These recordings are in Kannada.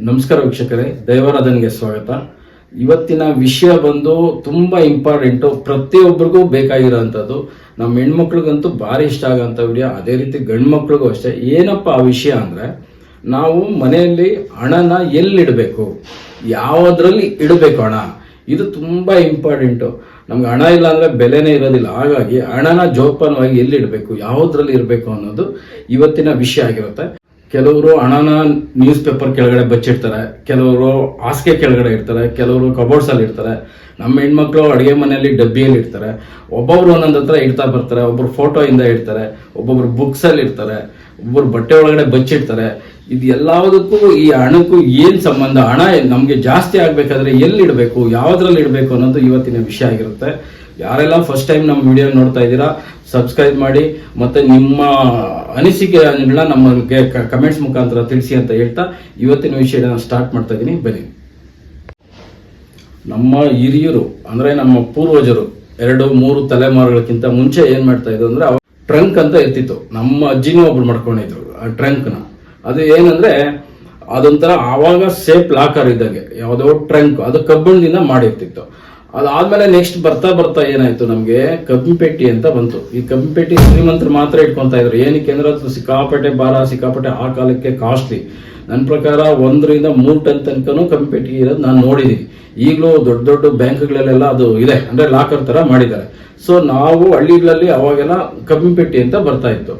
ನಮಸ್ಕಾರ ವೀಕ್ಷಕರೇ, ದೈವಾರಾಧನೆಗೆ ಸ್ವಾಗತ. ಇವತ್ತಿನ ವಿಷಯ ಬಂದು ತುಂಬಾ ಇಂಪಾರ್ಟೆಂಟು ಪ್ರತಿಯೊಬ್ಬರಿಗೂ ಬೇಕಾಗಿರೋಂಥದ್ದು ನಮ್ಮ ಹೆಣ್ಮಕ್ಳಿಗಂತೂ ಭಾರಿ ಇಷ್ಟ ಆಗೋಂಥ ವಿಡಿಯೋ, ಅದೇ ರೀತಿ ಗಂಡು ಮಕ್ಳಿಗೂ ಅಷ್ಟೇ. ಏನಪ್ಪ ಆ ವಿಷಯ ಅಂದ್ರೆ, ನಾವು ಮನೆಯಲ್ಲಿ ಹಣನ ಎಲ್ಲಿಡಬೇಕು? ಯಾವುದ್ರಲ್ಲಿ ಇಡಬೇಕು ಹಣ? ಇದು ತುಂಬಾ ಇಂಪಾರ್ಟೆಂಟು ನಮ್ಗೆ ಹಣ ಇಲ್ಲ ಅಂದ್ರೆ ಬೆಲೆನೇ ಇರೋದಿಲ್ಲ. ಹಾಗಾಗಿ ಹಣನ ಜೋಪಾನವಾಗಿ ಎಲ್ಲಿ ಇಡಬೇಕು ಯಾವುದ್ರಲ್ಲಿ ಇರಬೇಕು ಅನ್ನೋದು ಇವತ್ತಿನ ವಿಷಯ ಆಗಿರುತ್ತೆ. ಕೆಲವರು ಹಣನ ನ್ಯೂಸ್ ಪೇಪರ್ ಕೆಳಗಡೆ ಬಚ್ಚಿಡ್ತಾರೆ, ಕೆಲವರು ಹಾಸಿಗೆ ಕೆಳಗಡೆ ಇರ್ತಾರೆ ಕೆಲವರು ಕಬೋರ್ಡ್ಸ್ ಅಲ್ಲಿ ಇರ್ತಾರೆ ನಮ್ಮ ಹೆಣ್ಮಕ್ಳು ಅಡುಗೆ ಮನೆಯಲ್ಲಿ ಡಬ್ಬಿಯಲ್ಲಿ ಇರ್ತಾರೆ ಒಬ್ಬೊಬ್ರು ಒಂದೊಂದ್ ಹತ್ರ ಇಡ್ತಾ ಬರ್ತಾರೆ ಒಬ್ಬರು ಫೋಟೋ ಇಂದ ಇಡ್ತಾರೆ, ಒಬ್ಬೊಬ್ರು ಬುಕ್ಸ್ ಅಲ್ಲಿ ಇರ್ತಾರೆ ಒಬ್ಬರು ಬಟ್ಟೆ ಒಳಗಡೆ ಬಚ್ಚಿಡ್ತಾರೆ. ಇದು ಎಲ್ಲದಕ್ಕೂ ಈ ಹಣಕ್ಕೂ ಏನ್ ಸಂಬಂಧ? ಹಣ ನಮ್ಗೆ ಜಾಸ್ತಿ ಆಗ್ಬೇಕಾದ್ರೆ ಎಲ್ಲಿ ಇಡಬೇಕು, ಯಾವ್ದ್ರಲ್ಲಿ ಇಡಬೇಕು ಅನ್ನೋದು ಇವತ್ತಿನ ವಿಷಯ ಆಗಿರುತ್ತೆ. ಯಾರೆಲ್ಲ ಫಸ್ಟ್ ಟೈಮ್ ನಮ್ಮ ವಿಡಿಯೋ ನೋಡ್ತಾ ಇದ್ದೀರಾ ಸಬ್ಸ್ಕ್ರೈಬ್ ಮಾಡಿ, ಮತ್ತೆ ನಿಮ್ಮ ಅನಿಸಿಕೆಗಳನ್ನ ನಮ್ಮ ಕಮೆಂಟ್ಸ್ ಮುಖಾಂತರ ತಿಳಿಸಿ ಅಂತ ಹೇಳ್ತಾ ಇವತ್ತಿನ ವಿಷಯ ಸ್ಟಾರ್ಟ್ ಮಾಡ್ತಾ ಇದ್ದೀನಿ ಬನ್ನಿ. ನಮ್ಮ ಹಿರಿಯರು, ಅಂದ್ರೆ ನಮ್ಮ ಪೂರ್ವಜರು, ಎರಡು, ಮೂರು ತಲೆಮಾರುಗಳಕ್ಕಿಂತ ಮುಂಚೆ ಏನ್ ಮಾಡ್ತಾ ಇದ್ರು ಅಂದ್ರೆ ಟ್ರಂಕ್ ಅಂತ ಇರ್ತಿತ್ತು. ನಮ್ಮ ಅಜ್ಜಿನೂ ಒಬ್ರು ಮಾಡ್ಕೊಂಡಿದ್ರು ಆ ಟ್ರಂಕ್ನ ಅದು ಏನಂದ್ರೆ ಅದೊಂಥರ ಆವಾಗ ಸೇಫ್ ಲಾಕರ್ ಇದ್ದಂಗೆ. ಯಾವುದೋ ಟ್ರಂಕ್ ಅದು ಕಬ್ಬಿಣದಿಂದ ಮಾಡಿರ್ತಿತ್ತು. ಅದಾದ್ಮೇಲೆ ನೆಕ್ಸ್ಟ್ ಬರ್ತಾ ಬರ್ತಾ ಏನಾಯ್ತು ನಮ್ಗೆ? ಕಬ್ಬಿಪೇಟಿ ಅಂತ ಬಂತು. ಈ ಕಬ್ಬಿಪೇಟಿ ಶ್ರೀಮಂತರು ಮಾತ್ರ ಇಟ್ಕೊಂತ ಇದ್ರು. ಏನಕ್ಕೆ ಅಂದ್ರೆ ಅದು ಸಿಕ್ಕಾಪಟ್ಟೆ ಭಾರ, ಸಿಕ್ಕಾಪಟ್ಟೆ ಆ ಕಾಲಕ್ಕೆ ಕಾಸ್ಟ್ಲಿ ನನ್ನ ಪ್ರಕಾರ ಒಂದರಿಂದ ಮೂರು ಟನ್ ತನಕನೂ ಕಬ್ಬಿಪೇಟಿ ಇರೋದು ನಾನು ನೋಡಿದ್ದೀನಿ ಈಗಲೂ ದೊಡ್ಡ ದೊಡ್ಡ ಬ್ಯಾಂಕ್ಗಳಲ್ಲೆಲ್ಲ ಅದು ಇದೆ. ಅಂದ್ರೆ ಲಾಕರ್ ತರ ಮಾಡಿದ್ದಾರೆ. ಸೊ ನಾವು ಹಳ್ಳಿಗಳಲ್ಲಿ ಅವಾಗೆಲ್ಲ ಕಬ್ಬಿಪೇಟಿ ಅಂತ ಬರ್ತಾ ಇತ್ತು.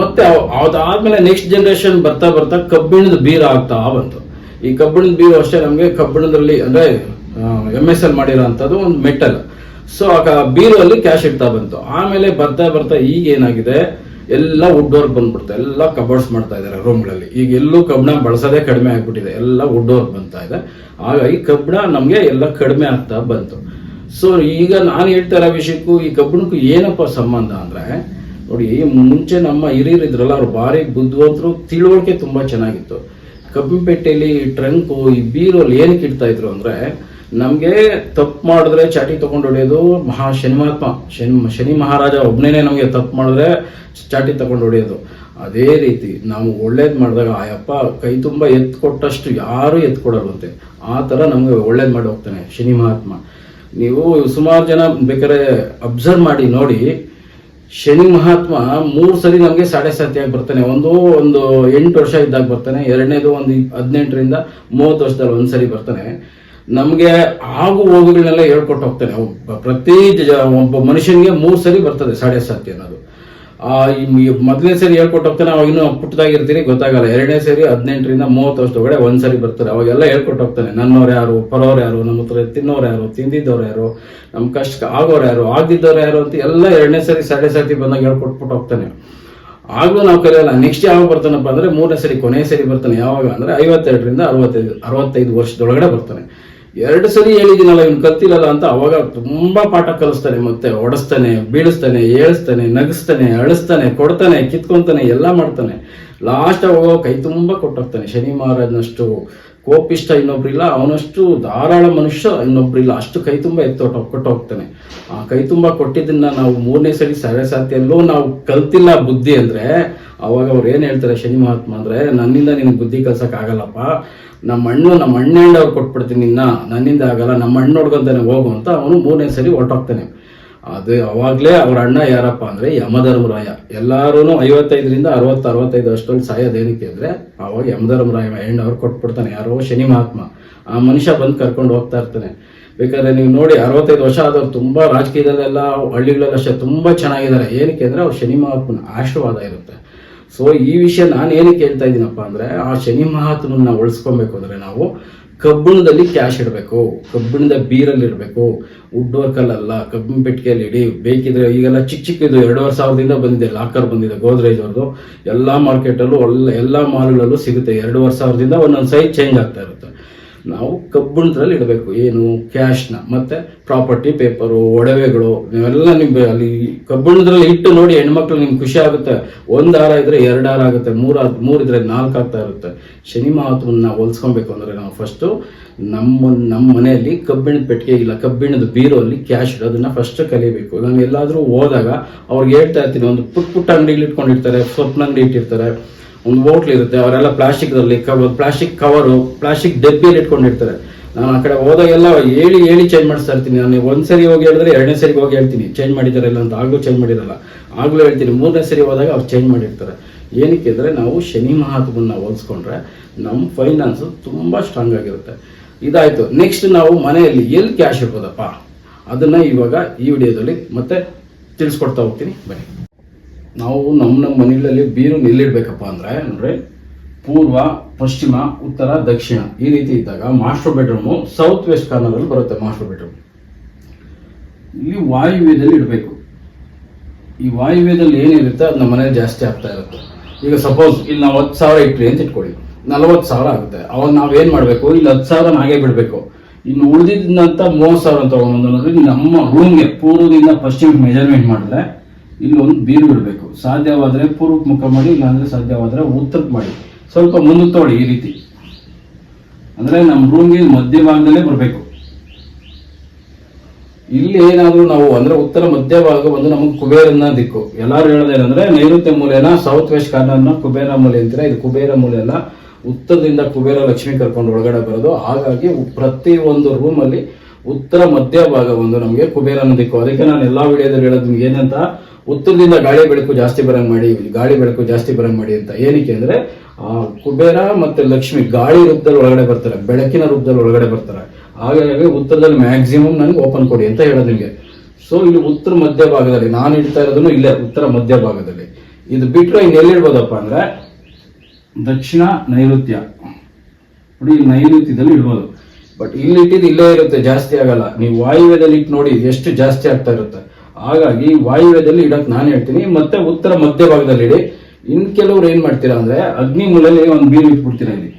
ಮತ್ತೆ ಅದಾದ್ಮೇಲೆ ನೆಕ್ಸ್ಟ್ ಜನರೇಷನ್ ಬರ್ತಾ ಬರ್ತಾ ಕಬ್ಬಿಣದ ಬೀರ ಆಗ್ತಾ ಬಂತು. ಈ ಕಬ್ಬಿಣದ ಬೀರು ಅಷ್ಟೇ ನಮಗೆ ಕಬ್ಬಿಣದಲ್ಲಿ ಅಂದ್ರೆ ಎಂ ಎಸ್ ಎಲ್ ಮಾಡಿರೋ ಒಂದು ಮೆಟಲ್. ಸೊ ಆ ಅಲ್ಲಿ ಕ್ಯಾಶ್ ಇಡ್ತಾ ಬಂತು. ಆಮೇಲೆ ಬರ್ತಾ ಬರ್ತಾ ಈಗ ಏನಾಗಿದೆ? ಎಲ್ಲ ವುಡ್ ವರ್ಕ್ ಬಂದ್ಬಿಡ್ತಾ ಎಲ್ಲ ಕಬೋರ್ಡ್ಸ್ ಮಾಡ್ತಾ ಇದ್ದಾರೆ ರೂಮ್ಗಳಲ್ಲಿ ಈಗ ಎಲ್ಲೂ ಕಬ್ಬಿಣ ಬಳಸೋದೇ ಕಡಿಮೆ ಆಗಿಬಿಟ್ಟಿದೆ. ಎಲ್ಲ ವುಡ್ ವರ್ಕ್ ಬಂತಾ ಇದೆ. ಹಾಗಾಗಿ ಕಬ್ಬಿಣ ನಮಗೆ ಎಲ್ಲ ಕಡಿಮೆ ಆಗ್ತಾ ಬಂತು. ಸೊ ಈಗ ನಾನು ಹೇಳ್ತಾ ಇರೋ ವಿಷಯಕ್ಕೂ ಈ ಕಬ್ಬಿಣಕ್ಕೂ ಏನಪ್ಪ ಸಂಬಂಧ ಅಂದ್ರೆ, ನೋಡಿ ಮುಂಚೆ ನಮ್ಮ ಹಿರಿಯರು ಇದ್ರಲ್ಲ, ಅವ್ರು ಭಾರಿ ಬುದ್ಧಿವಂತರು, ತಿಳುವಳಿಕೆ ತುಂಬಾ ಚೆನ್ನಾಗಿತ್ತು. ಕಬ್ಬಿನ ಪೆಟ್ಟೆಯಲ್ಲಿ ಈ ಟ್ರಂಕು ಈ ಬೀರಲ್ಲಿ ಏನಕ್ಕೆ ಇಡ್ತಾ ಇದ್ರು ಅಂದ್ರೆ ನಮ್ಗೆ ತಪ್ಪು ಮಾಡಿದ್ರೆ ಚಾಟಿ ತಗೊಂಡು ಹೊಡೆಯೋದು ಮಹಾ ಶನಿ ಮಹಾತ್ಮ ಶನಿ ಶನಿ ಮಹಾರಾಜ ಒಬ್ಬನೇ ನಮಗೆ ತಪ್ಪು ಮಾಡಿದ್ರೆ ಚಾಟಿ ತಗೊಂಡು ಹೊಡೆಯೋದು. ಅದೇ ರೀತಿ ನಾವು ಒಳ್ಳೇದು ಮಾಡಿದಾಗ ಆಯಪ್ಪ ಯಪ್ಪ ಕೈ ತುಂಬ ಎತ್ತು ಕೊಟ್ಟಷ್ಟು ಯಾರು ಎತ್ತು ಕೊಡಲ್ವಂತೆ. ಆ ಥರ ನಮಗೆ ಒಳ್ಳೇದು ಮಾಡಿ ಹೋಗ್ತಾನೆ ಶನಿ ಮಹಾತ್ಮ. ನೀವು ಸುಮಾರು ಜನ ಬೇಕಾದ್ರೆ ಅಬ್ಸರ್ವ್ ಮಾಡಿ ನೋಡಿ, ಶನಿ ಮಹಾತ್ಮ ಮೂರು ಸರಿ ನಮಗೆ ಸಾಡೆ ಸಾತಿಯಾಗಿ ಬರ್ತಾನೆ. ಒಂದು ಒಂದು ಎಂಟು ವರ್ಷ ಇದ್ದಾಗ ಬರ್ತಾನೆ. ಎರಡನೇದು ಒಂದು ಹದಿನೆಂಟರಿಂದ ಮೂವತ್ತು ವರ್ಷದಲ್ಲಿ ಒಂದ್ಸರಿ ಬರ್ತಾನೆ. ನಮಗೆ ಆಗು ಹೋಗುಗಳನ್ನೆಲ್ಲ ಹೇಳ್ಕೊಟ್ಟು ಹೋಗ್ತಾನೆ. ಒಬ್ಬ ಪ್ರತಿ ಒಬ್ಬ ಮನುಷ್ಯನಿಗೆ ಮೂರು ಸರಿ ಬರ್ತದೆ ಸಾಡೆ ಸಾತಿ ಅನ್ನೋದು. ಆ ಮೊದಲನೇ ಸರಿ ಹೇಳ್ಕೊಟ್ಟು ಹೋಗ್ತಾನೆ, ಅವಾಗ ಇನ್ನೂ ಪುಟ್ಟದಾಗಿರ್ತೀನಿ, ಗೊತ್ತಾಗಲ್ಲ. ಎರಡನೇ ಸರಿ ಹದಿನೆಂಟರಿಂದ ಮೂವತ್ತು ವರ್ಷದೊಳಗಡೆ ಒಂದು ಸರಿ ಬರ್ತಾರೆ ಅವಾಗೆಲ್ಲ ಹೇಳ್ಕೊಟ್ಟು ಹೋಗ್ತಾನೆ. ನನ್ನವ್ರು ಯಾರು ಪರೋರು ಯಾರು, ನಮ್ಮ ಹತ್ರ ತಿನ್ನೋರು ಯಾರು ತಿಂದಿದ್ದವ್ರು ಯಾರು ನಮ್ಮ ಕಷ್ಟ ಆಗೋರು ಯಾರು ಆಗದಿದ್ದವ್ರು ಯಾರು ಅಂತ ಎಲ್ಲ ಎರಡನೇ ಸರಿ ಸಾಡೆ ಸಾತಿ ಬಂದಾಗ ಹೇಳ್ಕೊಟ್ಬಿಟ್ಟು ಹೋಗ್ತಾನೆ. ಆಗಲೂ ನಾವು ಕರೆಯಲ್ಲ ನೆಕ್ಸ್ಟ್ ಯಾವಾಗ ಬರ್ತಾನಪ್ಪ ಅಂದ್ರೆ ಮೂರನೇ ಸರಿ ಕೊನೆ ಸರಿ ಬರ್ತಾನೆ. ಯಾವಾಗ ಅಂದ್ರೆ ಐವತ್ತೆರಡರಿಂದ ಅರವತ್ತೈದು ಅರವತ್ತೈದು ವರ್ಷದೊಳಗಡೆ ಬರ್ತಾನೆ. ಎರಡು ಸರಿ ಹೇಳಿದ್ದೀನಲ್ಲ ಇವ್ನು ಕತ್ತಿಲ್ಲಲ್ಲ ಅಂತ ಅವಾಗ ತುಂಬಾ ಪಾಠ ಕಲಿಸ್ತಾನೆ ಮತ್ತೆ ಹೊಡೆಸ್ತಾನೆ ಬೀಳಿಸ್ತಾನೆ, ಏಳಿಸ್ತಾನೆ, ನಗಿಸ್ತಾನೆ, ಅಳಿಸ್ತಾನೆ, ಕೊಡ್ತಾನೆ, ಕಿತ್ಕೊಂತಾನೆ, ಎಲ್ಲ ಮಾಡ್ತಾನೆ. ಲಾಸ್ಟ್ ಅವಾಗ ಕೈ ತುಂಬ ಕೊಟ್ಟೋಗ್ತಾನೆ ಶನಿ ಮಹಾರಾಜನಷ್ಟು ಕೋಪಿಷ್ಟ ಇನ್ನೊಬ್ರಿಲ್ಲ, ಅವನಷ್ಟು ಧಾರಾಳ ಮನುಷ್ಯ ಇನ್ನೊಬ್ರಿಲ್ಲ. ಅಷ್ಟು ಕೈ ತುಂಬ ಎತ್ತೋಟ ಕೊಟ್ಟು ಹೋಗ್ತಾನೆ ಆ ಕೈ ತುಂಬ ಕೊಟ್ಟಿದ್ದನ್ನ ನಾವು ಮೂರನೇ ಸರಿ ಸರಸಾತಿಯಲ್ಲೂ ನಾವು ಕಲ್ತಿಲ್ಲ ಬುದ್ಧಿ ಅಂದ್ರೆ ಅವಾಗ ಅವ್ರು ಏನು ಹೇಳ್ತಾರೆ, ಶನಿ ಮಹಾತ್ಮ ಅಂದ್ರೆ, ನನ್ನಿಂದ ನಿನಗೆ ಬುದ್ಧಿ ಕಲ್ಸಕ್ ಆಗಲ್ಲಪ್ಪ. ನಮ್ಮ ಹಣ್ಣು ನಮ್ಮ ಅಣ್ಣ ಅವ್ರು ಕೊಟ್ಬಿಡ್ತೀನಿ ನಿನ್ನ, ನನ್ನಿಂದ ಆಗಲ್ಲ, ನಮ್ಮ ಅಣ್ಣ ನೋಡ್ಕೊಂತಾನೆ ಹೋಗು ಅಂತ ಅವನು ಮೂರನೇ ಸರಿ ಹೊರಟೋಗ್ತಾನೆ. ಅದು ಅವಾಗಲೇ ಅವ್ರ ಅಣ್ಣ ಯಾರಪ್ಪ ಅಂದ್ರೆ, ಯಮಧರ್ಮರಾಯ. ಎಲ್ಲರೂ ಐವತ್ತೈದರಿಂದ ಅರವತ್ತು, ಅರವತ್ತೈದು ಅಷ್ಟರಲ್ಲಿ ಸಾಯೋದೇನಕ್ಕೆ ಅಂದ್ರೆ, ಅವಾಗ ಯಮಧರ್ಮರಾಯ ಹೆಣ್ಣವ್ರು ಕೊಟ್ಬಿಡ್ತಾನೆ, ಯಾರೋ ಶನಿ ಮಹಾತ್ಮ. ಆ ಮನುಷ್ಯ ಬಂದು ಕರ್ಕೊಂಡು ಹೋಗ್ತಾ ಇರ್ತಾನೆ. ಬೇಕಾದ್ರೆ ನೀವು ನೋಡಿ, ಅರವತ್ತೈದು ವರ್ಷ ಆದವ್ರು ತುಂಬಾ ರಾಜಕೀಯದಲ್ಲೆಲ್ಲ ಹಳ್ಳಿಗಳಲ್ಲಷ್ಟೇ ತುಂಬಾ ಚೆನ್ನಾಗಿದ್ದಾರೆ. ಏನಕ್ಕೆ ಅಂದ್ರೆ, ಅವ್ರು ಶನಿ ಮಹಾತ್ಮನ ಆಶೀರ್ವಾದ ಇರುತ್ತೆ. ಸೊ ಈ ವಿಷಯ ನಾನು ಏನಕ್ಕೆ ಹೇಳ್ತಾ ಇದ್ದೀನಪ್ಪ ಅಂದ್ರೆ, ಆ ಶನಿ ಮಹಾತ್ಮನ ಉಳಿಸ್ಕೊಬೇಕು ಅಂದ್ರೆ ನಾವು ಕಬ್ಬಿಣದಲ್ಲಿ ಕ್ಯಾಶ್ ಇಡಬೇಕು, ಕಬ್ಬಿಣದ ಬೀರಲ್ಲಿ ಇಡಬೇಕು ವುಡ್ ವರ್ಕಲ್ಲ ಕಬ್ಬಿನ ಪೆಟ್ಟಿಗೆಯಲ್ಲಿ ಇಡಿ, ಬೇಕಿದ್ರೆ ಈಗೆಲ್ಲ ಚಿಕ್ಕ ಚಿಕ್ಕದು, ಎರಡೂವರೆ ಸಾವಿರದಿಂದ ಬಂದಿದೆ ಲಾಕರ್ ಬಂದಿದೆ, ಗೋದ್ರೇಜ್ ಅವ್ರದ್ದು ಎಲ್ಲ ಮಾರ್ಕೆಟಲ್ಲೂ ಒಳ್ಳೆ, ಎಲ್ಲ ಮಾಲ್ಗಳಲ್ಲೂ ಸಿಗುತ್ತೆ, ಎರಡೂವರೆ ಸಾವಿರದಿಂದ ಒಂದೊಂದು ಸೈಜ್ ಚೇಂಜ್ ಆಗ್ತಾ ಇರುತ್ತೆ. ನಾವು ಕಬ್ಬಿಣದಲ್ಲಿ ಇಡಬೇಕು. ಏನು? ಕ್ಯಾಶ್ನ ಮತ್ತೆ ಪ್ರಾಪರ್ಟಿ ಪೇಪರು ಒಡವೆಗಳು, ಇವೆಲ್ಲ ನಿಮ್ಗೆ ಅಲ್ಲಿ ಕಬ್ಬಿಣದಲ್ಲಿ ಇಟ್ಟು ನೋಡಿ ಹೆಣ್ಮಕ್ಳು ನಿಮ್ಗೆ ಖುಷಿ ಆಗುತ್ತೆ. ಒಂದು ಹಾರ ಇದ್ರೆ ಎರಡು ಹಾರ ಆಗುತ್ತೆ, ಮೂರ ಇದ್ರೆ ನಾಲ್ಕು ಆಗ್ತಾ ಇರುತ್ತೆ. ಶನಿ ಮಹಾತ್ಮನ್ನ ಹೋಲ್ಸ್ಕೊಬೇಕು ಅಂದ್ರೆ ನಾವು ಫಸ್ಟ್ ನಮ್ಮ ನಮ್ಮ ಮನೆಯಲ್ಲಿ ಕಬ್ಬಿಣದ ಪೆಟ್ಟಿಗೆ ಇಲ್ಲ, ಕಬ್ಬಿಣದ ಬೀರೋಲ್ಲಿ ಕ್ಯಾಶ್ ಅದನ್ನ ಫಸ್ಟ್ ಕಲಿಬೇಕು. ನಾನು ಎಲ್ಲಾದ್ರೂ ಹೋದಾಗ ಅವ್ರಿಗೆ ಹೇಳ್ತಾ ಇರ್ತೀನಿ, ಒಂದು ಪುಟ್ ಪುಟ್ಟ ಅಂಗಡಿಗಳು ಇಟ್ಕೊಂಡಿರ್ತಾರೆ, ಸ್ವಪ್ನ ಅಂಗಡಿ ಇಟ್ಟಿರ್ತಾರೆ. ಒಂದು ಬೋಟ್ಲ್ ಇರುತ್ತೆ, ಅವರೆಲ್ಲ ಪ್ಲಾಸ್ಟಿಕ್ದಲ್ಲಿ ಕವರ್ ಪ್ಲಾಸ್ಟಿಕ್ ಕವರು ಪ್ಲಾಸ್ಟಿಕ್ ಡಬ್ಬಿಯಲ್ಲಿ ಇಟ್ಕೊಂಡಿರ್ತಾರೆ. ನಾನು ಆ ಕಡೆ ಹೋದಾಗೆಲ್ಲ ಹೇಳಿ ಹೇಳಿ ಚೇಂಜ್ ಮಾಡಿಸ್ತಾ ಇರ್ತೀನಿ. ನಾನು ಒಂದ್ಸರಿ ಹೋಗಿ ಹೇಳಿದ್ರೆ ಎರಡನೇ ಸರಿ ಹೋಗಿ ಹೇಳ್ತೀನಿ. ಚೇಂಜ್ ಮಾಡಿದ್ದಾರೆ ಇಲ್ಲ ಅಂತ ಆಗಲೂ ಚೇಂಜ್ ಮಾಡಿರಲ್ಲ. ಆಗಲೂ ಹೇಳ್ತೀನಿ. ಮೂರನೇ ಸರಿ ಹೋದಾಗ ಅವ್ರು ಚೇಂಜ್ ಮಾಡಿರ್ತಾರೆ. ಏನಕ್ಕೆ ಅಂದರೆ ನಾವು ಶನಿ ಮಹಾತ್ಮನ್ನ ಹೋಲಿಸ್ಕೊಂಡ್ರೆ ನಮ್ಮ ಫೈನಾನ್ಸು ತುಂಬ ಸ್ಟ್ರಾಂಗ್ ಆಗಿರುತ್ತೆ. ಇದಾಯಿತು. ನೆಕ್ಸ್ಟ್ ನಾವು ಮನೆಯಲ್ಲಿ ಎಲ್ಲಿ ಕ್ಯಾಶ್ ಇರ್ಬೋದಪ್ಪ? ಅದನ್ನು ಇವಾಗ ಈ ವಿಡಿಯೋದಲ್ಲಿ ಮತ್ತೆ ತಿಳಿಸ್ಕೊಡ್ತಾ ಹೋಗ್ತೀನಿ. ಬನ್ನಿ. ನಾವು ನಮ್ಮ ನಮ್ಮ ಮನೆಗಳಲ್ಲಿ ಬೀರು ನಿಲ್ಲಿಡ್ಬೇಕಪ್ಪ ಅಂದರೆ, ನೋಡ್ರಿ, ಪೂರ್ವ, ಪಶ್ಚಿಮ, ಉತ್ತರ, ದಕ್ಷಿಣ ಈ ರೀತಿ ಇದ್ದಾಗ ಮಾಸ್ಟರ್ ಬೆಡ್ರೂಮು ಸೌತ್ ವೆಸ್ಟ್ ಕಾರ್ನರಲ್ಲಿ ಬರುತ್ತೆ ಮಾಸ್ಟರ್ ಬೆಡ್ರೂಮ್ ಇಲ್ಲಿ ವಾಯುವ್ಯದಲ್ಲಿ ಇಡಬೇಕು. ಈ ವಾಯುವ್ಯದಲ್ಲಿ ಏನಿರುತ್ತೆ, ಅದು ನಮ್ಮ ಮನೇಲಿ ಜಾಸ್ತಿ ಆಗ್ತಾ ಇರುತ್ತೆ. ಈಗ ಸಪೋಸ್ ಇಲ್ಲಿ ನಾವು ಹತ್ತು ಸಾವಿರ ಇಟ್ರಿ ಅಂತ ಇಟ್ಕೊಳ್ಳಿ. ನಲವತ್ತು ಸಾವಿರ ಆಗುತ್ತೆ. ಅವಾಗ ನಾವೇನು ಮಾಡಬೇಕು? ಇಲ್ಲಿ ಹತ್ತು ಸಾವಿರ ಹಾಗೆ ಬಿಡಬೇಕು. ಇನ್ನು ಉಳಿದಿದ್ದಂತ ಮೂವತ್ತು ಸಾವಿರ ತಗೊಂಡು ನಮ್ಮ ರೂಮ್ಗೆ ಪೂರ್ವದಿಂದ ಪಶ್ಚಿಮ ಮೆಜರ್ಮೆಂಟ್ ಮಾಡಿದ್ರೆ ಇಲ್ಲಿ ಒಂದು ಬೀರು ಬಿಡಬೇಕು ಸಾಧ್ಯವಾದರೆ ಪೂರ್ವಕ್ಕೆ ಮುಖ ಮಾಡಿ, ಇಲ್ಲಾಂದ್ರೆ ಸಾಧ್ಯವಾದರೆ ಉತ್ತರಕ್ಕೆ ಮಾಡಿ. ಸ್ವಲ್ಪ ಮುಂದೆ ತೋಡಿ ಈ ರೀತಿ. ಅಂದ್ರೆ ನಮ್ಮ ರೂಮ್ಗೆ ಮಧ್ಯಭಾಗದಲ್ಲೇ ಬರಬೇಕು. ಇಲ್ಲಿ ಏನಾದ್ರೂ ನಾವು ಅಂದ್ರೆ ಉತ್ತರ ಮಧ್ಯಭಾಗ ಒಂದು ನಮಗೆ ಕುಬೇರನ ದಿಕ್ಕು. ಎಲ್ಲಾರು ಹೇಳೋದೇನೆಂದ್ರೆ ನೈಋತ್ಯ ಮೂಲೆನ ಸೌತ್ ವೆಸ್ಟ್ ಕಾರ್ನರ್ನ ಕುಬೇರ ಮೂಲೆ ಅಂತೀರಾ? ಇದು ಕುಬೇರ ಮೂಲೆ ಅಲ್ಲ. ಉತ್ತರದಿಂದ ಕುಬೇರ ಲಕ್ಷ್ಮಿ ಕರ್ಕೊಂಡು ಒಳಗಡೆ ಬರೋದು. ಹಾಗಾಗಿ ಪ್ರತಿ ಒಂದು ರೂಮಲ್ಲಿ ಉತ್ತರ ಮಧ್ಯಭಾಗ ಒಂದು ನಮಗೆ ಕುಬೇರನ ದಿಕ್ಕು ಅದಕ್ಕೆ ನಾನು ಎಲ್ಲಾ ವಿಡಿಯೋದಲ್ಲಿ ಹೇಳೋದು ನಿಮ್ಗೆ ಏನಂತ, ಉತ್ತರದಿಂದ ಗಾಳಿ ಬೆಳಕು ಜಾಸ್ತಿ ಬರಂಗ್ ಮಾಡಿ ಗಾಳಿ ಬೆಳಕು ಜಾಸ್ತಿ ಬರಂಗ್ ಮಾಡಿ ಅಂತ. ಏನಕ್ಕೆ ಅಂದ್ರೆ, ಆ ಕುಬೇರ ಮತ್ತೆ ಲಕ್ಷ್ಮಿ ಗಾಳಿ ರೂಪದಲ್ಲಿ ಒಳಗಡೆ ಬರ್ತಾರೆ, ಬೆಳಕಿನ ರೂಪದಲ್ಲಿ ಒಳಗಡೆ ಬರ್ತಾರೆ. ಹಾಗಾಗಿ ಉತ್ತರದಲ್ಲಿ ಮ್ಯಾಕ್ಸಿಮಮ್ ನನಗೆ ಓಪನ್ ಕೊಡಿ ಅಂತ ಹೇಳೋದು ನಿಮಗೆ. ಸೊ ಇಲ್ಲಿ ಉತ್ತರ ಮಧ್ಯ ಭಾಗದಲ್ಲಿ ನಾನು ಇಡ್ತಾ ಇರೋದನ್ನು ಇಲ್ಲೇ, ಉತ್ತರ ಮಧ್ಯ ಭಾಗದಲ್ಲಿ. ಇದು ಬಿಟ್ಟರೆ ಇನ್ನು ಎಲ್ಲಿಡ್ಬೋದಪ್ಪ ಅಂದ್ರೆ, ದಕ್ಷಿಣ ನೈಋತ್ಯ. ನೋಡಿ ನೈಋತ್ಯದಲ್ಲಿ ಇಡ್ಬೋದು. ಬಟ್ ಇಲ್ಲಿ ಇಟ್ಟಿದ್ದು ಇಲ್ಲೇ ಇರುತ್ತೆ, ಜಾಸ್ತಿ ಆಗಲ್ಲ. ನೀವು ವಾಯುವ್ಯದಲ್ಲಿ ಇಟ್ಟು ನೋಡಿ, ಎಷ್ಟು ಜಾಸ್ತಿ ಆಗ್ತಾ ಇರುತ್ತೆ. ಹಾಗಾಗಿ ವಾಯುವ್ಯದಲ್ಲಿ ಇಡಕ್ ನಾನು ಹೇಳ್ತೀನಿ. ಮತ್ತೆ ಉತ್ತರ ಮಧ್ಯ ಭಾಗದಲ್ಲಿ ಇಡಿ. ಇನ್ ಕೆಲವ್ರು ಏನ್ ಮಾಡ್ತೀರಾ ಅಂದ್ರೆ, ಅಗ್ನಿ ಮೂಲೆಯಲ್ಲಿ ಒಂದು ಬೀರು ಇಟ್ಬಿಡ್ತೀರಾ ಇಲ್ಲಿ.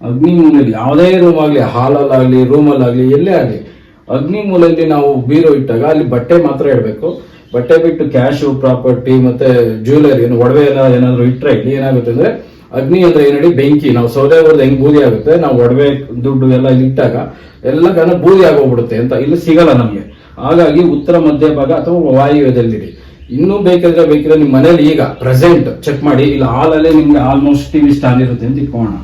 ಅಗ್ನಿ ಮೂಲೆಯಲ್ಲಿ, ಯಾವುದೇ ರೂಮ್ ಆಗಲಿ, ಹಾಲಲ್ಲಾಗಲಿ ರೂಮಲ್ಲಾಗಲಿ ಎಲ್ಲೇ ಆಗಲಿ. ಅಗ್ನಿ ಮೂಲೆಯಲ್ಲಿ ನಾವು ಬೀರು ಇಟ್ಟಾಗ ಅಲ್ಲಿ ಬಟ್ಟೆ ಮಾತ್ರ ಇಡಬೇಕು. ಬಟ್ಟೆ ಬಿಟ್ಟು ಕ್ಯಾಶು ಪ್ರಾಪರ್ಟಿ ಮತ್ತೆ ಜ್ಯುವೆಲರಿ ಏನು ಒಡವೆ ಎಲ್ಲ ಏನಾದರೂ ಇಟ್ಟರೆ ಇಲ್ಲಿ ಏನಾಗುತ್ತೆ ಅಂದ್ರೆ ಅಗ್ನಿ ಅಂದ್ರೆ ಏನಡಿ ಬೆಂಕಿ. ನಾವು ಸೌದೆ ಹೊಡೆದು ಹೆಂಗ್ ಬೂದಿ ಆಗುತ್ತೆ? ನಾವು ಒಡವೆ, ದುಡ್ಡು ಎಲ್ಲ ಇಟ್ಟಾಗ ಎಲ್ಲ ಕಾರಣ ಬೂದಿ ಆಗೋಗ್ಬಿಡುತ್ತೆ ಅಂತ ಇಲ್ಲಿ ಸಿಗಲ್ಲ ನಮಗೆ. ಹಾಗಾಗಿ ಉತ್ತರ ಮಧ್ಯಭಾಗ ಅಥವಾ ವಾಯುವ್ಯದಲ್ಲಿಡಿ ಇನ್ನೂ ಬೇಕಾದ್ರೆ ಬೇಕಿದ್ರೆ ನಿಮ್ಮ ಮನೇಲಿ ಈಗ ಪ್ರೆಸೆಂಟ್ ಚೆಕ್ ಮಾಡಿ. ಇಲ್ಲ, ಹಾಲಲ್ಲೇ ನಿಮ್ಗೆ ಆಲ್ಮೋಸ್ಟ್ ಟಿವಿ ಸ್ಟಾಲ್ ಇರುತ್ತೆ ಅಂತ ಇಟ್ಕೋಣ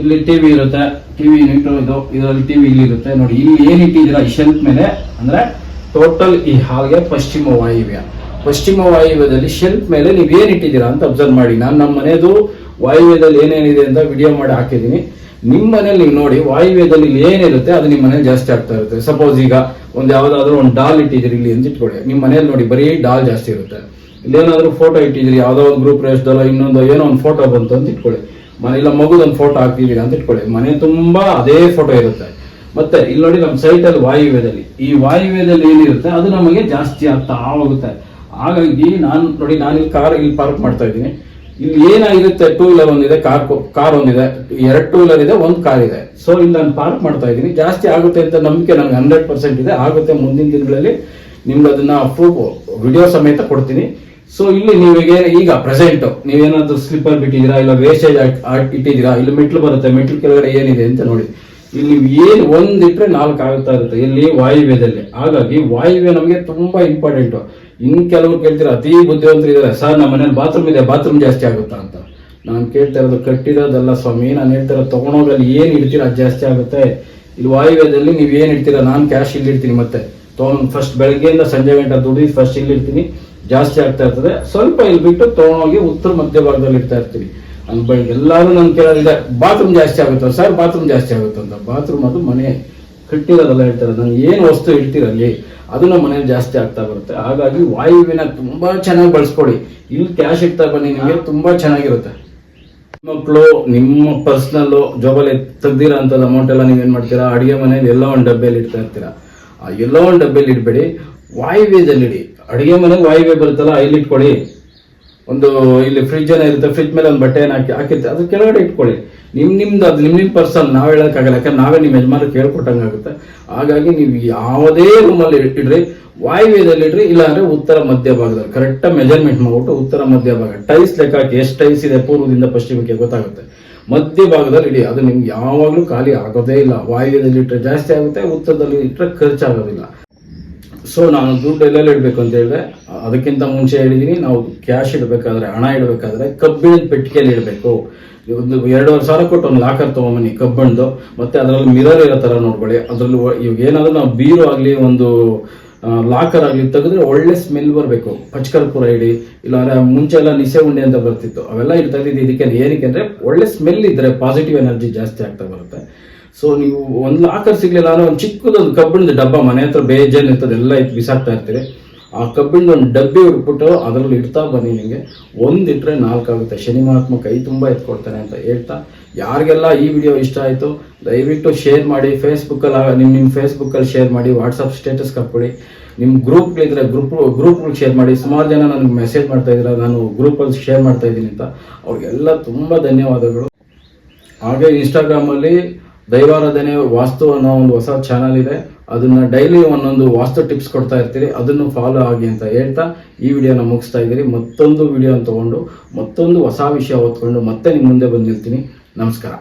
ಇಲ್ಲಿ ಟಿವಿ ಇರುತ್ತೆ ಟಿವಿ ಯೂನಿಟ್ ಇದು, ಇದರಲ್ಲಿ ಟಿವಿ ಇಲ್ಲಿ ಇರುತ್ತೆ. ನೋಡಿ ಇಲ್ಲಿ ಏನ್ ಇಟ್ಟಿದ್ದೀರಾ, ಈ ಶೆಲ್ಫ್ ಮೇಲೆ? ಅಂದ್ರೆ ಟೋಟಲ್ ಈ ಹಾಲ್ಗೆ ಪಶ್ಚಿಮ ವಾಯುವ್ಯ. ಪಶ್ಚಿಮ ವಾಯುವ್ಯದಲ್ಲಿ ಶೆಲ್ಫ್ ಮೇಲೆ ನೀವು ಏನ್ ಇಟ್ಟಿದ್ದೀರಾ ಅಂತ ಅಬ್ಸರ್ವ್ ಮಾಡಿ. ನಾನು ನಮ್ಮ ಮನೆಯದು ವಾಯುವ್ಯದಲ್ಲಿ ಏನೇನಿದೆ ಅಂತ ವಿಡಿಯೋ ಮಾಡಿ ಹಾಕಿದ್ದೀನಿ. ನಿಮ್ಮ ಮನೇಲಿ ನೀವು ನೋಡಿ, ವಾಯುವ್ಯದಲ್ಲಿ ಏನಿರುತ್ತೆ, ಅದು ನಿಮ್ಮ ಮನೇಲಿ ಜಾಸ್ತಿ ಆಗ್ತಾ ಇರುತ್ತೆ. ಸಪೋಸ್ ಈಗ ಒಂದು ಯಾವ್ದಾದ್ರು ಒಂದು ಡಾಲ್ ಇಟ್ಟಿದ್ದೀರಿ ಇಲ್ಲಿ ಅಂತ ಇಟ್ಕೊಳ್ಳಿ ನಿಮ್ಮ ಮನೇಲಿ ನೋಡಿ ಬರೀ ಡಾಲ್ ಜಾಸ್ತಿ ಇರುತ್ತೆ. ಇಲ್ಲೇನಾದ್ರೂ ಫೋಟೋ ಇಟ್ಟಿದ್ದೀರಿ, ಯಾವುದೋ ಒಂದು ಗ್ರೂಪ್ ರೇಸ್ದಲ್ಲ ಇನ್ನೊಂದು ಏನೋ ಒಂದು ಫೋಟೋ ಬಂತು ಅಂತ ಇಟ್ಕೊಳ್ಳಿ ಮನೆ ಇಲ್ಲ ಮಗುದೊಂದು ಫೋಟೋ ಹಾಕ್ತಿದ್ದೀರಿ ಅಂತ ಇಟ್ಕೊಳ್ಳಿ ಮನೆ ತುಂಬಾ ಅದೇ ಫೋಟೋ ಇರುತ್ತೆ. ಮತ್ತೆ ಇಲ್ಲಿ ನೋಡಿ ನಮ್ಮ ಸೈಟಲ್ಲಿ ವಾಯುವ್ಯದಲ್ಲಿ. ಈ ವಾಯುವ್ಯದಲ್ಲಿ ಏನಿರುತ್ತೆ, ಅದು ನಮಗೆ ಜಾಸ್ತಿ ಆಗ್ತಾ ಹೋಗುತ್ತೆ. ಹಾಗಾಗಿ ನಾನು ನೋಡಿ ನಾನು ಇಲ್ಲಿ ಕಾರ್ ಇಲ್ಲಿ ಪಾರ್ಕ್ ಮಾಡ್ತಾ ಇದ್ದೀನಿ. ಇಲ್ಲಿ ಏನಾಗಿರುತ್ತೆ ಟೂ ವೀಲರ್ ಒಂದಿದೆ ಕಾರ್ ಕಾರ್ ಒಂದಿದೆ, ಎರಡು ಟೂ ವೀಲರ್ ಇದೆ, ಒಂದು ಕಾರ್ ಇದೆ. ಸೊ ಇಲ್ಲಿ ನಾನು ಪಾರ್ಕ್ ಮಾಡ್ತಾ ಇದ್ದೀನಿ. ಜಾಸ್ತಿ ಆಗುತ್ತೆ ಅಂತ ನಂಬಿಕೆ ನನಗೆ ಹಂಡ್ರೆಡ್ ಪರ್ಸೆಂಟ್ ಇದೆ. ಆಗುತ್ತೆ ಮುಂದಿನ ದಿನಗಳಲ್ಲಿ. ನಿಮ್ಗೆ ಅದನ್ನ ಪ್ರೂಫ್ ವಿಡಿಯೋ ಸಮೇತ ಕೊಡ್ತೀನಿ. ಸೊ ಇಲ್ಲಿ ನೀವೀಗ ಈಗ ಪ್ರೆಸೆಂಟ್ ನೀವೇನಾದ್ರೂ ಸ್ಲಿಪ್ಪರ್ ಬಿಟ್ಟಿದ್ದೀರಾ, ಇಲ್ಲ ವೇಸ್ಟೇಜ್ ಇಟ್ಟಿದ್ದೀರಾ, ಇಲ್ಲಿ ಮೆಟ್ಲು ಬರುತ್ತೆ, ಮೆಟ್ಲು ಕೆಳಗಡೆ ಏನಿದೆ ಅಂತ ನೋಡಿ. ಇಲ್ಲಿ ಏನು ಒಂದ್ ಇಟ್ರೆ ನಾಲ್ಕು ಆಗುತ್ತಾ ಇರುತ್ತೆ ಇಲ್ಲಿ ವಾಯುವ್ಯದಲ್ಲಿ. ಹಾಗಾಗಿ ವಾಯುವ್ಯ ನಮಗೆ ತುಂಬಾ ಇಂಪಾರ್ಟೆಂಟ್ ಇನ್ನು ಕೆಲವರು ಕೇಳ್ತೀರ, ಅತಿ ಬುದ್ಧಿವಂತರು ಇದ್ದಾರೆ, ಸರ್, ನಮ್ಮ ಮನೇಲಿ ಬಾತ್ರೂಮ್ ಇದೆ ಬಾತ್ರೂಮ್ ಜಾಸ್ತಿ ಆಗುತ್ತಾ? ಅಂತ. ನಾನು ಕೇಳ್ತಾ ಇರೋದು ಕಟ್ಟಿರೋದಲ್ಲ ಸ್ವಾಮಿ, ನಾನು ಹೇಳ್ತಾ ಇರೋದು ತಗೊಂಡೋಗಲ್ಲಿ ಏನ್ ಇಡ್ತೀರಾ ಅದು ಜಾಸ್ತಿ ಆಗುತ್ತೆ. ಇಲ್ಲಿ ವಾಯುವ್ಯದಲ್ಲಿ ನೀವು ಏನು ಇಡ್ತೀರಾ, ನಾನು ಕ್ಯಾಶ್ ಇಲ್ಲಿ ಇಡ್ತೀನಿ ಮತ್ತೆ. ತೊಗೊಂಡು ಫಸ್ಟ್ ಬೆಳಗ್ಗೆಯಿಂದ ಸಂಜೆ ಗಂಟೆ ದುಡಿ ಫಸ್ಟ್ ಇಲ್ಲಿ ಇಡ್ತೀನಿ, ಜಾಸ್ತಿ ಆಗ್ತಾ ಇರ್ತದೆ. ಸ್ವಲ್ಪ ಇಲ್ಲಿ ಬಿಟ್ಟು ತೊಗೊಂಡೋಗಿ ಉತ್ತರ ಮಧ್ಯ ಭಾಗದಲ್ಲಿ ಇಡ್ತಾ ಇರ್ತೀನಿ. ನನ್ ಬಳಿ ಎಲ್ಲಾರು ನನ್ನ ಕೇಳೋದಿದೆ ಬಾತ್ರೂಮ್ ಜಾಸ್ತಿ ಆಗುತ್ತೆ ಸರ್ ಬಾತ್ರೂಮ್ ಜಾಸ್ತಿ ಆಗುತ್ತೆ ಅಂತ ಬಾತ್ರೂಮ್ ಅದು ಮನೆ ಕಟ್ಟಿರೋದೆಲ್ಲ ಹೇಳ್ತಾರೆ. ನಾನು ಏನು ವಸ್ತು ಇಡ್ತೀರಲ್ಲಿ ಅದು ನಮ್ಮ ಮನೇಲಿ ಜಾಸ್ತಿ ಆಗ್ತಾ ಬರುತ್ತೆ. ಹಾಗಾಗಿ ವಾಯುವಿನ ತುಂಬಾ ಚೆನ್ನಾಗಿ ಬಳಸ್ಕೊಡಿ ಇಲ್ಲಿ ಕ್ಯಾಶ್ ಇಡ್ತಾ ಬನ್ನಿ, ನಿಮಗೆ ತುಂಬಾ ಚೆನ್ನಾಗಿರುತ್ತೆ. ಮಕ್ಕಳು ನಿಮ್ಮ ಪರ್ಸ್ನಲ್ಲು ಜೋಬಲ್ಲಿ ತೆಗ್ದಿರೋ ಅಂಥದ್ದು ಅಮೌಂಟ್ ಎಲ್ಲ ನೀವೇನು ಮಾಡ್ತೀರಾ? ಅಡಿಗೆ ಮನೇಲಿ ಎಲ್ಲ ಒಂದು ಡಬ್ಬಿಯಲ್ಲಿ ಇಡ್ತಾ ಇರ್ತೀರಾ? ಆ ಎಲ್ಲ ಒಂದು ಡಬ್ಬಿಯಲ್ಲಿ ಇಡಬೇಡಿ. ವಾಯುವ್ಯದಲ್ಲಿ ಇಡಿ. ಅಡಿಗೆ ಮನೆಗೆ ವಾಯುವ್ಯ ಬರುತ್ತಲ್ಲ ಇಟ್ಕೊಳ್ಳಿ ಒಂದು ಇಲ್ಲಿ ಫ್ರಿಜ್ ಏನೋ ಇರುತ್ತೆ ಫ್ರಿಜ್ ಮೇಲೆ ಒಂದು ಬಟ್ಟೆಯನ್ನು ಹಾಕಿ ಹಾಕಿರ್ತೀವಿ. ಅದು ಕೆಳಗಡೆ ಇಟ್ಕೊಳ್ಳಿ. ನಿಮ್ ನಿಮ್ದು ಅದು ನಿಮ್ಮ ನಿಮ್ ಪರ್ಸನ್ ನಾವ್ ಹೇಳೋಕ್ಕಾಗಲ್ಲ ಯಾಕಂದ್ರೆ ನಾವೇ ನಿಮ್ಮ ಯಜಮಾನ ಕೇಳ್ಕೊಟ್ಟಂಗಾಗುತ್ತೆ ಹಾಗಾಗಿ ನೀವು ಯಾವುದೇ ರೂಮಲ್ಲಿ ಇಟ್ಟಿಡ್ರಿ ವಾಯುವ್ಯದಲ್ಲಿ ಇಡ್ರಿ, ಇಲ್ಲಾಂದ್ರೆ ಉತ್ತರ ಮಧ್ಯ ಭಾಗದಲ್ಲಿ. ಕರೆಕ್ಟ್ ಮೆಜರ್ಮೆಂಟ್ ಮಾಡ್ಬಿಟ್ಟು ಉತ್ತರ ಮಧ್ಯಭಾಗ ಟೈಸ್ ಲೆಕ್ಕ ಹಾಕಿ. ಎಷ್ಟು ಟೈಸ್ ಇದೆ ಪೂರ್ವದಿಂದ ಪಶ್ಚಿಮಕ್ಕೆ ಗೊತ್ತಾಗುತ್ತೆ. ಮಧ್ಯ ಭಾಗದಲ್ಲಿ ಇಡಿ. ಅದು ನಿಮ್ಗೆ ಯಾವಾಗಲೂ ಖಾಲಿ ಆಗೋದೇ ಇಲ್ಲ. ವಾಯುವ್ಯದಲ್ಲಿ ಇಟ್ಟರೆ ಜಾಸ್ತಿ ಆಗುತ್ತೆ, ಉತ್ತರದಲ್ಲಿ ಇಟ್ಟರೆ ಖರ್ಚಾಗೋದಿಲ್ಲ. ಸೊ ನಾನು ದುಡ್ಡು ಎಲ್ಲೆಲ್ಲಿ ಇಡಬೇಕು ಅಂತ ಹೇಳಿದ್ರೆ ಅದಕ್ಕಿಂತ ಮುಂಚೆ ಹೇಳಿದೀನಿ, ನಾವು ಕ್ಯಾಶ್ ಇಡಬೇಕಾದ್ರೆ, ಹಣ ಇಡಬೇಕಾದ್ರೆ ಕಬ್ಬಿಣದ ಪೆಟ್ಟಿಗೆಯಲ್ಲಿ ಇಡಬೇಕು. ಒಂದು ಎರಡೂವರೆ ಸಾವಿರ ಕೊಟ್ಟು ಒಂದು ಲಾಕರ್ ತೊಗೊಂಬನ್ನಿ ಕಬ್ಬಣ್ದು ಮತ್ತೆ ಅದರಲ್ಲಿ ಮಿರರ್ ಇರೋ ಥರ ನೋಡ್ಕೊಳ್ಳಿ. ಅದರಲ್ಲಿ ಇವಾಗ ಏನಾದರೂ ನಾವು ಬೀರು ಆಗಲಿ, ಒಂದು ಲಾಕರ್ ಆಗಲಿ ತೆಗೆದ್ರೆ ಒಳ್ಳೆ ಸ್ಮೆಲ್ ಬರಬೇಕು. ಪಚ್ಕರ್ಪುರ ಇಡಿ, ಇಲ್ಲಾಂದ್ರೆ ಮುಂಚೆ ಎಲ್ಲ ನಿಸೆ ಉಂಡೆ ಅಂತ ಬರ್ತಿತ್ತು. ಅವೆಲ್ಲ ಇಲ್ಲಿ ಇದ್ದಿದ್ದು ಇದಕ್ಕೆ ಏನಕ್ಕೆ ಅಂದರೆ ಒಳ್ಳೆ ಸ್ಮೆಲ್ ಇದ್ದರೆ ಪಾಸಿಟಿವ್ ಎನರ್ಜಿ ಜಾಸ್ತಿ ಆಗ್ತಾ ಬರುತ್ತೆ. ಸೊ ನೀವು ಒಂದು ಲಾಕರ್ ಸಿಗ್ಲಿಲ್ಲ ಅಂದ್ರೆ ಒಂದು ಚಿಕ್ಕದೊಂದು ಕಬ್ಬಿಣದ ಡಬ್ಬ, ಮನೆ ಹತ್ರ ಬೇಜನ್ ಇರ್ತದೆ ಎಲ್ಲ ಬಿಸಾಕ್ತಾ ಇರ್ತೀರಿ. ಆ ಕಬ್ಬಿಣದ ಒಂದು ಡಬ್ಬಿ ಹುಡ್ಬಿಟ್ಟು ಅದರಲ್ಲಿ ಇಡ್ತಾ ಬನ್ನಿ ನಿಮಗೆ. ಒಂದು ಇಟ್ಟರೆ ನಾಲ್ಕಾಗುತ್ತೆ. ಶನಿ ಮಹಾತ್ಮ ಕೈ ತುಂಬ ಎತ್ಕೊಡ್ತಾನೆ ಅಂತ ಹೇಳ್ತಾ ಯಾರಿಗೆಲ್ಲ ಈ ವಿಡಿಯೋ ಇಷ್ಟ ಆಯಿತು, ದಯವಿಟ್ಟು ಶೇರ್ ಮಾಡಿ ಫೇಸ್ಬುಕ್ಕಲ್ಲಿ ನಿಮ್ಮ ನಿಮ್ಮ ಫೇಸ್ಬುಕ್ಕಲ್ಲಿ ಶೇರ್ ಮಾಡಿ ವಾಟ್ಸಪ್ ಸ್ಟೇಟಸ್ ಹಾಕ್ಬಿಡಿ ನಿಮ್ಮ ಗ್ರೂಪ್ಗಳಿದ್ರೆ ಗ್ರೂಪ್ ಗ್ರೂಪ್ಗಳಿಗೆ ಶೇರ್ ಮಾಡಿ. ಸುಮಾರು ಜನ ನನಗೆ ಮೆಸೇಜ್ ಮಾಡ್ತಾ ಇದ್ದೀರಾ ನಾನು ಗ್ರೂಪಲ್ಲಿ ಶೇರ್ ಮಾಡ್ತಾ ಇದ್ದೀನಿ ಅಂತ ಅವ್ರಿಗೆಲ್ಲ ತುಂಬ ಧನ್ಯವಾದಗಳು. ಹಾಗೆ ಇನ್ಸ್ಟಾಗ್ರಾಮಲ್ಲಿ ದೈವಾರಾಧನೆ ವಾಸ್ತು ಅನ್ನೋ ಒಂದು ಹೊಸ ಚಾನಲ್ ಇದೆ. ಅದನ್ನ ಡೈಲಿ ಒಂದೊಂದು ವಾಸ್ತು ಟಿಪ್ಸ್ ಕೊಡ್ತಾ ಇರ್ತೀರಿ. ಅದನ್ನು ಫಾಲೋ ಆಗಿ ಅಂತ ಹೇಳ್ತಾ ಈ ವಿಡಿಯೋನ ಮುಗಿಸ್ತಾ ಇದ್ದೀರಿ. ಮತ್ತೊಂದು ವಿಡಿಯೋನ ತಗೊಂಡು ಮತ್ತೊಂದು ಹೊಸ ವಿಷಯ ಓದ್ಕೊಂಡು ಮತ್ತೆ ನಿಮ್ಮ ಮುಂದೆ ಬಂದಿರ್ತೀನಿ. ನಮಸ್ಕಾರ.